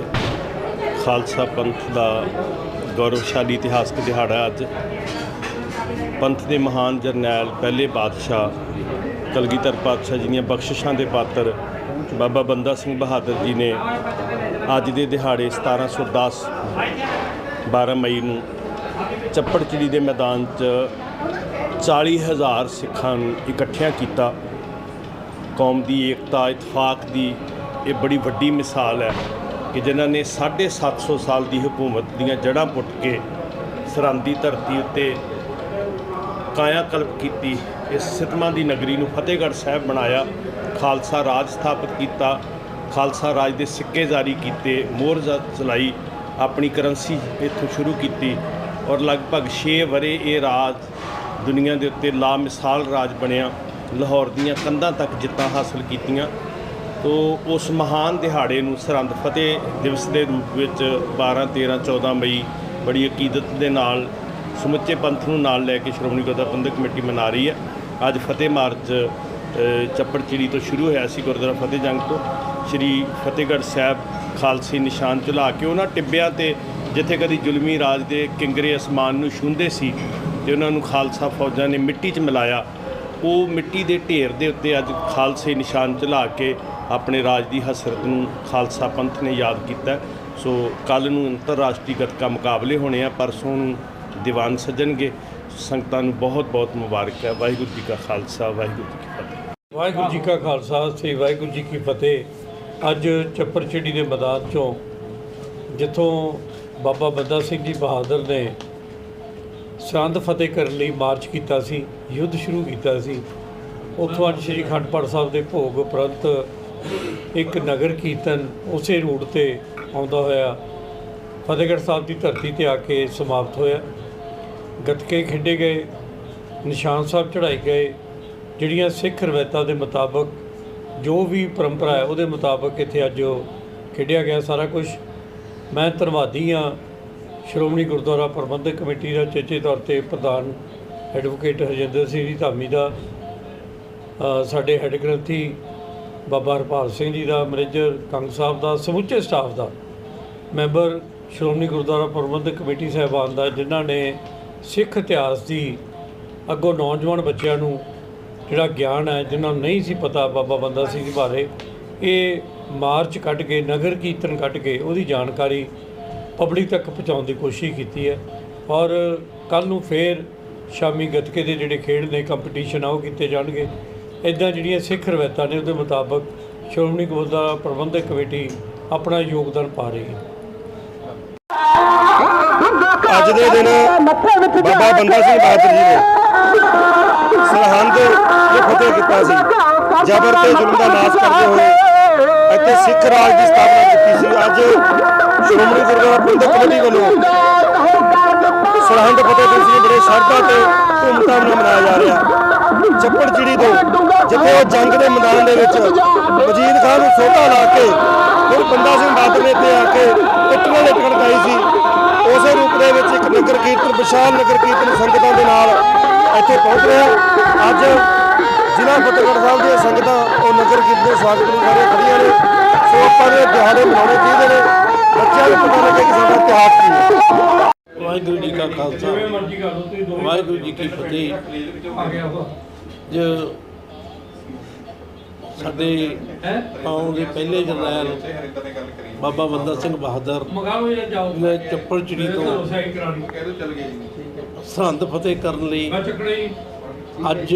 ਫਤਿਹ ਖਾਲਸਾ ਪੰਥ ਦਾ ਗੌਰਵਸ਼ਾਲੀ ਇਤਿਹਾਸਕ ਦਿਹਾੜਾ ਅੱਜ। ਪੰਥ ਦੇ ਮਹਾਨ ਜਰਨੈਲ ਪਹਿਲੇ ਬਾਦਸ਼ਾਹ ਕਲਗੀਧਰ ਪਾਤਸ਼ਾਹ ਜੀ ਦੀਆਂ ਬਖਸ਼ਿਸ਼ਾਂ ਦੇ ਪਾਤਰ ਬਾਬਾ ਬੰਦਾ ਸਿੰਘ ਬਹਾਦਰ ਜੀ ਨੇ ਅੱਜ ਦੇ ਦਿਹਾੜੇ 1710 12 ਮਈ ਨੂੰ ਚੱਪੜਚਿੜੀ ਦੇ ਮੈਦਾਨ 'ਚ 40000 ਸਿੱਖਾਂ ਨੂੰ ਇਕੱਠਿਆਂ ਕੀਤਾ। ਕੌਮ ਦੀ ਏਕਤਾ, ਇਤਫਾਕ ਦੀ ਇਹ ਬੜੀ ਵੱਡੀ ਮਿਸਾਲ ਹੈ। ਕਿ ਜਿਨ੍ਹਾਂ ਨੇ 750 ਸਾਲ ਦੀ ਹਕੂਮਤ ਦੀਆਂ ਜੜ੍ਹਾਂ ਪੁੱਟ ਕੇ ਸਰਹੰਦੀ ਧਰਤੀ ਉੱਤੇ ਕਾਇਆ ਕਲਪ ਕੀਤੀ, ਇਸ ਸਿਤਮਾ ਦੀ ਨਗਰੀ ਨੂੰ ਫਤਿਹਗੜ੍ਹ ਸਾਹਿਬ ਬਣਾਇਆ, ਖਾਲਸਾ ਰਾਜ ਸਥਾਪਿਤ ਕੀਤਾ, ਖਾਲਸਾ ਰਾਜ ਦੇ ਸਿੱਕੇ ਜਾਰੀ ਕੀਤੇ, ਮੋਹਰ ਚਲਾਈ, ਆਪਣੀ ਕਰੰਸੀ ਇੱਥੋਂ ਸ਼ੁਰੂ ਕੀਤੀ ਔਰ ਲਗਭਗ 6 ਵਰੇ ਇਹ ਰਾਜ ਦੁਨੀਆ ਦੇ ਉੱਤੇ ਲਾਮਿਸਾਲ ਰਾਜ ਬਣਿਆ, ਲਾਹੌਰ ਦੀਆਂ ਕੰਧਾਂ ਤੱਕ ਜਿੱਤਾਂ ਹਾਸਲ ਕੀਤੀਆਂ। ਤੋ ਉਸ ਮਹਾਨ ਦਿਹਾੜੇ ਨੂੰ ਸਰਹੰਦ ਫਤਿਹ ਦਿਵਸ ਦੇ ਰੂਪ ਵਿੱਚ 12 13 14 ਮਈ ਬੜੀ ਅਕੀਦਤ ਦੇ ਨਾਲ ਸਮੁੱਚੇ ਪੰਥ ਨੂੰ ਨਾਲ ਲੈ ਕੇ ਸ਼੍ਰੋਮਣੀ ਗੁਰਦੁਆਰਾ ਪ੍ਰਬੰਧਕ ਕਮੇਟੀ ਮਨਾ ਰਹੀ ਹੈ। ਅੱਜ ਫਤਿਹ ਮਾਰਚ ਅ, ਚੱਪੜਚਿੜੀ ਤੋਂ ਸ਼ੁਰੂ ਹੋਇਆ ਸੀ ਗੁਰਦੁਆਰਾ ਫਤਿਹ ਜੰਗ ਤੋਂ। ਸ਼੍ਰੀ ਫਤਿਹਗੜ੍ਹ ਸਾਹਿਬ ਖਾਲਸੀ ਨਿਸ਼ਾਨ ਚੁਲਾ ਕੇ ਉਹਨਾਂ ਟਿੱਬਿਆਂ ਤੇ ਜਿੱਥੇ ਕਦੀ ਜ਼ੁਲਮੀ ਰਾਜ ਦੇ ਕਿੰਗਰੇ ਅਸਮਾਨ ਨੂੰ ਛੂੰਹਦੇ ਸੀ ਤੇ ਉਹਨਾਂ ਨੂੰ ਖਾਲਸਾ ਫੌਜਾਂ ਨੇ ਮਿੱਟੀ 'ਚ ਮਿਲਾਇਆ। ਉਹ ਮਿੱਟੀ ਦੇ ਢੇਰ ਦੇ ਉੱਤੇ ਅੱਜ ਖਾਲਸੇ ਨਿਸ਼ਾਨ ਚਲਾ ਕੇ ਆਪਣੇ ਰਾਜ ਦੀ ਹਸਰਤ ਨੂੰ ਖਾਲਸਾ ਪੰਥ ਨੇ ਯਾਦ ਕੀਤਾ। ਸੋ ਕੱਲ ਨੂੰ ਅੰਤਰਰਾਸ਼ਟਰੀ ਗੱਤਕਾ ਮੁਕਾਬਲੇ ਹੋਣੇ ਆ, ਪਰਸੋਂ ਨੂੰ ਦੀਵਾਨ ਸੱਜਣਗੇ। ਸੰਗਤਾਂ ਨੂੰ ਬਹੁਤ ਬਹੁਤ ਮੁਬਾਰਕ ਹੈ। ਵਾਹਿਗੁਰੂ ਜੀ ਕਾ ਖਾਲਸਾ, ਵਾਹਿਗੁਰੂ ਜੀ ਕੀ ਫਤਿਹ। ਵਾਹਿਗੁਰੂ ਜੀ ਕਾ ਖਾਲਸਾ, ਸ੍ਰੀ ਵਾਹਿਗੁਰੂ ਜੀ ਕੀ ਫਤਿਹ। ਅੱਜ ਚੱਪੜਚਿੜੀ ਦੇ ਮੈਦਾਨ ਚੋਂ ਜਿੱਥੋਂ ਬਾਬਾ ਬੰਦਾ ਸਿੰਘ ਜੀ ਬਹਾਦਰ ਨੇ ਸਰਹੰਦ ਫਤਿਹ ਕਰਨ ਲਈ ਮਾਰਚ ਕੀਤਾ ਸੀ, ਯੁੱਧ ਸ਼ੁਰੂ ਕੀਤਾ ਸੀ। ਉੱਥੋਂ ਅੱਜ ਸ੍ਰੀ ਅਖੰਡ ਪਾਠ ਸਾਹਿਬ ਦੇ ਭੋਗ ਉਪਰੰਤ ਇੱਕ ਨਗਰ ਕੀਰਤਨ ਉਸੇ ਰੂਟ ਤੇ ਆਉਂਦਾ ਹੋਇਆ ਫਤਿਹਗੜ੍ਹ ਸਾਹਿਬ ਦੀ ਧਰਤੀ ਤੇ ਆ ਕੇ ਸਮਾਪਤ ਹੋਇਆ। ਗੱਤਕੇ ਖੇਡੇ ਗਏ, ਨਿਸ਼ਾਨ ਸਾਹਿਬ ਚੜਾਏ ਗਏ, ਜਿਹੜੀਆਂ ਸਿੱਖ ਰਵਾਇਤਾਂ ਦੇ ਮੁਤਾਬਕ, ਜੋ ਵੀ ਪਰੰਪਰਾ ਹੈ ਉਹਦੇ ਮੁਤਾਬਕ ਇੱਥੇ ਅੱਜ ਖੇਡਿਆ ਗਿਆ ਸਾਰਾ ਕੁਝ ਮੈਂ ਧੰਨਵਾਦੀ ਹਾਂ ਸ਼੍ਰੋਮਣੀ ਗੁਰਦੁਆਰਾ ਪ੍ਰਬੰਧਕ ਕਮੇਟੀ ਦਾ ਚੇਚੇ ਤੌਰ ਤੇ ਪ੍ਰਧਾਨ ਐਡਵੋਕੇਟ ਹਰਜਿੰਦਰ ਸਿੰਘ ਜੀ ਧਾਮੀ ਦਾ ਸਾਡੇ ਹੈੱਡ ਗ੍ਰੰਥੀ ਬਾਬਾ ਹਰਪਾਲ ਸਿੰਘ ਜੀ ਦਾ, ਮੈਨੇਜਰ ਕੰਗ ਸਾਹਿਬ ਦਾ, ਸਮੁੱਚੇ ਸਟਾਫ ਦਾ, ਮੈਂਬਰ ਸ਼੍ਰੋਮਣੀ ਗੁਰਦੁਆਰਾ ਪ੍ਰਬੰਧਕ ਕਮੇਟੀ ਸਾਹਿਬਾਨ ਦਾ, ਜਿਨ੍ਹਾਂ ਨੇ ਸਿੱਖ ਇਤਿਹਾਸ ਦੀ ਅੱਗੋਂ ਨੌਜਵਾਨ ਬੱਚਿਆਂ ਨੂੰ ਜਿਹੜਾ ਗਿਆਨ ਹੈ, ਜਿਨ੍ਹਾਂ ਨੂੰ ਨਹੀਂ ਸੀ ਪਤਾ ਬਾਬਾ ਬੰਦਾ ਸਿੰਘ ਜੀ ਬਾਰੇ, ਇਹ ਮਾਰਚ ਕੱਢ ਕੇ, ਨਗਰ ਕੀਰਤਨ ਕੱਢ ਕੇ, ਉਹਦੀ ਜਾਣਕਾਰੀ ਪਬਲਿਕ ਤੱਕ ਪਹੁੰਚਾਉਣ ਦੀ ਕੋਸ਼ਿਸ਼ ਕੀਤੀ ਹੈ। ਔਰ ਕੱਲ ਨੂੰ ਫੇਰ ਸ਼ਾਮੀ ਗੱਤਕੇ ਦੇ ਜਿਹੜੇ ਖੇਡ ਨੇ ਕੰਪੀਟੀਸ਼ਨ ਆ, ਉਹ ਕੀਤੇ ਜਾਣਗੇ। ਇਦਾਂ ਜਿਹੜੀਆਂ ਸਿੱਖ ਰਵਾਇਤਾਂ ਨੇ, ਉਹਦੇ ਮੁਤਾਬਕ ਸ਼੍ਰੋਮਣੀ ਗੁਰਦੁਆਰਾ ਪ੍ਰਬੰਧਕ ਕਮੇਟੀ ਆਪਣਾ ਯੋਗਦਾਨ ਪਾ ਰਹੀ ਹੈ। ਅੱਜ ਦੇ ਦਿਨ ਬਾਬਾ ਬੰਦਾ ਸਿੰਘ ਬਹਾਦਰ ਜੀ ਨੇ ਸਰਹੰਦ ਦੇ ਫਤਿਹ ਕੀਤਾ ਸੀ। ਜ਼ਬਰ ਤੇ ਜ਼ੁਲਮ ਦਾ ਨਾਸ਼ ਕਰਦੇ ਹੋਏ ਇੱਥੇ ਸਿੱਖ ਰਾਜ ਦੀ ਸਥਾਪਨਾ ਕੀਤੀ ਸੀ। ਅੱਜ ਸ਼੍ਰੋਮਣੀ ਗੁਰਦੁਆਰਾ ਪ੍ਰਬੰਧਕ ਕਮੇਟੀ ਵੱਲੋਂ ਸਰਹੰਦ ਫਤਿਹ ਦਿਵਸ ਨੂੰ ਬੜੇ ਸ਼ਰਧਾ ਤੇ ਧੂਮਧਾਮ ਨਾਲ ਮਨਾਇਆ ਜਾ ਰਿਹਾ। ਚੱਪੜ ਚਿੜੀ ਤੋਂ ਜਿੱਥੇ ਉਹ ਜੰਗ ਦੇ ਮੈਦਾਨ ਦੇ ਵਿੱਚ ਵਜੀਦ ਖਾਨ ਨੂੰ ਸੋਧਾ ਲਾ ਕੇ ਫਿਰ ਬੰਦਾ ਸਿੰਘ ਬਹਾਦਰ ਨੇ ਇੱਥੇ ਆ ਕੇ ਇੱਟ ਨਾਲ ਇੱਟ ਖੜਕਾਈ ਸੀ। ਉਸੇ ਰੂਪ ਦੇ ਵਿੱਚ ਇੱਕ ਨਗਰ ਕੀਰਤਨ ਵਿਸ਼ਾਲ ਨਗਰ ਕੀਰਤਨ ਸੰਗਤਾਂ ਦੇ ਨਾਲ ਇੱਥੇ ਪਹੁੰਚ ਰਿਹਾ। ਅੱਜ ਜ਼ਿਲ੍ਹਾ ਫਤਿਹਗੜ੍ਹ ਸਾਹਿਬ ਦੀਆਂ ਸੰਗਤਾਂ ਉਹ ਨਗਰ ਕੀਰਤਨ ਦੇ ਸਵਾਗਤ ਲਈ ਖੜੀਆਂ ਖੜੀਆਂ ਨੇ। ਸੋ ਆਪਾਂ ਨੇ ਦਿਹਾੜੇ ਮਨਾਉਣੇ ਚਾਹੀਦੇ ਨੇ। ਬੱਚਿਆਂ ਨੂੰ ਪਤਾ ਲੱਗੇ ਕਿ ਸਾਡਾ ਇਤਿਹਾਸ ਕੀ ਹੈ। ਵਾਹਿਗੁਰੂ ਜੀ ਕਾ ਖਾਲਸਾ। ਵਾਹਿਗੁਰੂ ਜੀ ਕੀ ਫਤਿਹ। ਜੋ ਸਾਡੇ ਪਾਉਂ ਦੇ ਪਹਿਲੇ ਜਰਨੈਲ ਬਾਬਾ ਬੰਦਾ ਸਿੰਘ ਬਹਾਦਰ ਨੇ ਚੱਪੜ ਚਿੜੀ ਤੋਂ ਸਰਹੰਦ ਫਤਿਹ ਕਰਨ ਲਈ ਅੱਜ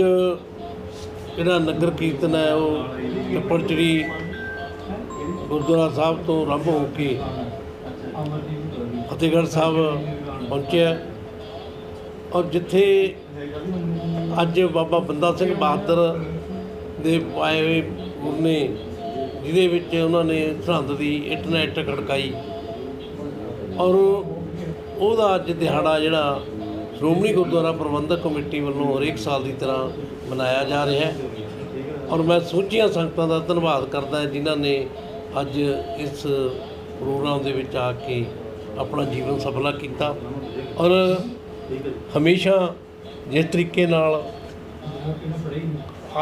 ਜਿਹੜਾ ਨਗਰ ਕੀਰਤਨ ਹੈ, ਉਹ ਚੱਪੜ ਗੁਰਦੁਆਰਾ ਸਾਹਿਬ ਤੋਂ ਆਰੰਭ ਹੋ ਕੇ ਫਤਿਹਗੜ੍ਹ ਸਾਹਿਬ ਪਹੁੰਚਿਆ ਔਰ ਜਿੱਥੇ ਅੱਜ ਬਾਬਾ ਬੰਦਾ ਸਿੰਘ ਬਹਾਦਰ ਦੇ ਪਾਏ ਹੋਏ ਮੁਰਨੇ ਜਿਹਦੇ ਵਿੱਚ ਉਹਨਾਂ ਨੇ ਸਰਹੰਦ ਦੀ ਇੱਟ ਨਾਲ ਇੱਟ ਖੜਕਾਈ ਔਰ ਉਹਦਾ ਅੱਜ ਦਿਹਾੜਾ ਜਿਹੜਾ ਸ਼੍ਰੋਮਣੀ ਗੁਰਦੁਆਰਾ ਪ੍ਰਬੰਧਕ ਕਮੇਟੀ ਵੱਲੋਂ ਹਰੇਕ ਸਾਲ ਦੀ ਤਰ੍ਹਾਂ ਮਨਾਇਆ ਜਾ ਰਿਹਾ ਹੈ। ਔਰ ਮੈਂ ਸੋਚੀਆਂ ਸੰਗਤਾਂ ਦਾ ਧੰਨਵਾਦ ਕਰਦਾ ਜਿਨ੍ਹਾਂ ਨੇ ਅੱਜ ਇਸ ਪ੍ਰੋਗਰਾਮ ਦੇ ਵਿੱਚ ਆ ਕੇ ਆਪਣਾ ਜੀਵਨ ਸਫਲਾ ਕੀਤਾ। ਔਰ ਹਮੇਸ਼ਾ ਜਿਸ ਤਰੀਕੇ ਨਾਲ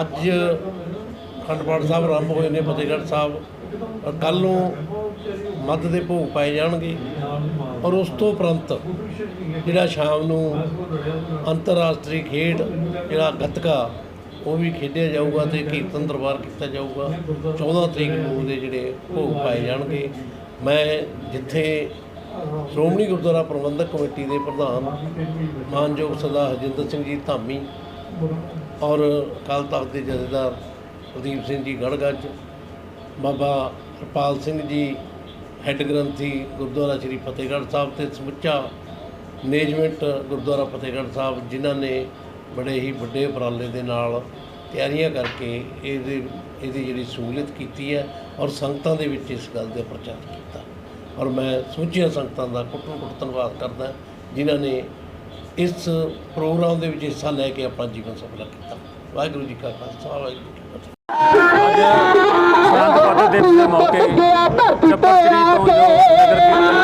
ਅੱਜ ਅਖੰਡ ਪਾਠ ਸਾਹਿਬ, ਆਰੰਭ ਹੋਏ ਨੇ ਫਤਿਹਗੜ੍ਹ ਸਾਹਿਬ। ਕੱਲ ਨੂੰ ਮੱਧ ਦੇ ਭੋਗ ਪਾਏ ਜਾਣਗੇ। ਔਰ ਉਸ ਤੋਂ ਉਪਰੰਤ ਜਿਹੜਾ ਸ਼ਾਮ ਨੂੰ ਅੰਤਰਰਾਸ਼ਟਰੀ ਖੇਡ, ਜਿਹੜਾ ਗੱਤਕਾ, ਉਹ ਵੀ ਖੇਡਿਆ ਜਾਊਗਾ ਤੇ ਕੀਰਤਨ ਦਰਬਾਰ ਕੀਤਾ ਜਾਊਗਾ। 14 ਤਰੀਕ ਨੂੰ ਉਹਦੇ ਜਿਹੜੇ ਭੋਗ ਪਾਏ ਜਾਣਗੇ। ਮੈਂ ਜਿੱਥੇ ਸ਼੍ਰੋਮਣੀ ਗੁਰਦੁਆਰਾ ਪ੍ਰਬੰਧਕ ਕਮੇਟੀ ਦੇ ਪ੍ਰਧਾਨ ਮਾਨਯੋਗ ਸਰਦਾਰ ਹਰਜਿੰਦਰ ਸਿੰਘ ਜੀ ਧਾਮੀ ਔਰ ਅਕਾਲ ਤਖਤ ਦੇ ਜਥੇਦਾਰ ਪ੍ਰਦੀਪ ਸਿੰਘ ਜੀ ਗੜਗੱਜ ਬਾਬਾ ਹਰਪਾਲ ਸਿੰਘ ਜੀ ਹੈੱਡ ਗ੍ਰੰਥੀ ਗੁਰਦੁਆਰਾ ਸ੍ਰੀ ਫਤਿਹਗੜ੍ਹ ਸਾਹਿਬ ਤੇ ਸਮੁੱਚਾ ਮੈਨੇਜਮੈਂਟ ਗੁਰਦੁਆਰਾ ਫਤਿਹਗੜ੍ਹ ਸਾਹਿਬ, ਜਿਨ੍ਹਾਂ ਨੇ ਬੜੇ ਹੀ ਵੱਡੇ ਉਪਰਾਲੇ ਦੇ ਨਾਲ ਤਿਆਰੀਆਂ ਕਰਕੇ ਇਹਦੇ, ਇਹਦੀ ਜਿਹੜੀ ਸਹੂਲਤ ਕੀਤੀ ਹੈ ਔਰ ਸੰਗਤਾਂ ਦੇ ਵਿੱਚ ਇਸ ਗੱਲ ਦਾ ਪ੍ਰਚਾਰ ਕੀਤਾ। ਔਰ ਮੈਂ ਸਮੁੱਚੀਆਂ ਸੰਗਤਾਂ ਦਾ ਕੁੱਟ ਕੁੱਟ ਧੰਨਵਾਦ ਕਰਦਾ, ਜਿਨ੍ਹਾਂ ਨੇ ਇਸ ਪ੍ਰੋਗਰਾਮ ਦੇ ਵਿੱਚ ਹਿੱਸਾ ਲੈ ਕੇ ਆਪਣਾ ਜੀਵਨ ਸਫਲ ਕੀਤਾ। ਵਾਹਿਗੁਰੂ ਜੀ ਕਾ ਖਾਲਸਾ, ਵਾਹਿਗੁਰੂ ਜੀ ਕੀ ਫਤਿਹ। ਸ਼ਾਂਤ ਪਾਠ ਦਿਵਸ ਦੇ ਮੌਕੇ ਚੱਪੜਚਿੜੀ ਤੋਂ ਜੋ ਨਗਰ ਕੀਰਤਨ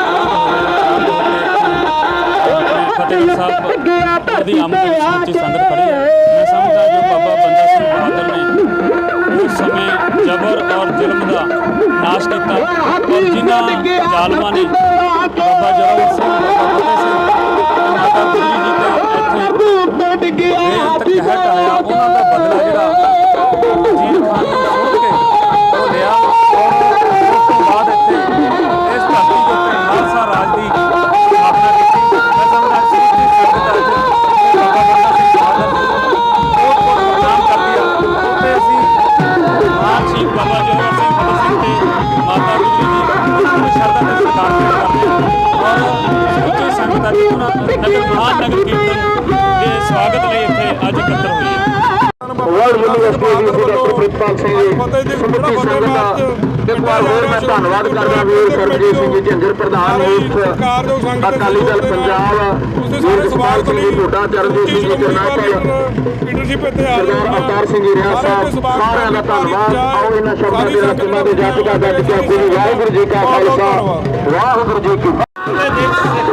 ਫਤਿਹਗੜ੍ਹ ਸਾਹਿਬ ਦੀ ਆਮਦ ਵਿੱਚ ਸੰਗਤ ਖੜੀ ਹੈ ਮੈਂ ਸਮਝਦਾ ਜੋ ਬਾਬਾ ਬੰਦਾ ਸਿੰਘ ਬਹਾਦਰ ਨੇ ਉਸ ਸਮੇਂ ਜ਼ਬਰ ਔਰ ਜ਼ੁਲਮ ਦਾ ਨਾਸ਼ ਕੀਤਾ ਔਰ ਜਿਨ੍ਹਾਂ ਜ਼ਾਲਮਾਂ ਨੇ ਬਾਬਾ ਜੋਰਾਵਰ ਸਿੰਘ ਬਾਬਾ ਫਤਿਹ ਸਿੰਘ ਤੇ ਸਵਾਗਤ ਲਈ ਇੱਥੇ ਅੱਜ ਇਕੱਤਰ ਹੋਈ ਹੈ। ਵਰਲਡ ਯੂਨੀਵਰਸਿਟੀ ਦੀ ਡਾਕਟਰ ਪ੍ਰਿਤਪਾਲ ਸਿੰਘ ਜੀ। ਸਮੁੱਚੀ ਸੰਗਤ ਦਾ ਇੱਕ ਵਾਰ ਹੋਰ ਮੈਂ ਧੰਨਵਾਦ ਕਰਦਾ ਵੀਰ ਸਰਬਜੀਤ ਸਿੰਘ ਜੀ ਝੰਜਰ ਪ੍ਰਧਾਨ ਇਸ ਅਕਾਲੀ ਦਲ ਪੰਜਾਬ ਵੀਰ ਜਸਪਾਲ ਸਿੰਘ ਜੀ ਢੋਡਾ ਚਰਨਜੀਤ ਸਿੰਘ ਜੀ ਕਰਨਾਟਕ ਲੀਡਰਸ਼ਿਪ ਇੱਥੇ ਆ ਸਰਦਾਰ ਅਵਤਾਰ ਸਿੰਘ ਜੀ ਰਿਆਸਤ ਸਾਹਿਬ ਸਾਰਿਆਂ ਦਾ ਧੰਨਵਾਦ। ਆਓ ਇਹਨਾਂ ਸ਼ਬਦਾਂ ਦੇ ਰਕਮਾਂ ਦੇ ਜੱਜ ਦਾ ਗੱਜ ਕੇ ਆਪਣੀ ਵਾਹਿਗੁਰੂ ਜੀ ਕਾ ਖਾਲਸਾ। ਵਾਹਿਗੁਰੂ ਜੀ ਕੀ ਫਤਿਹ।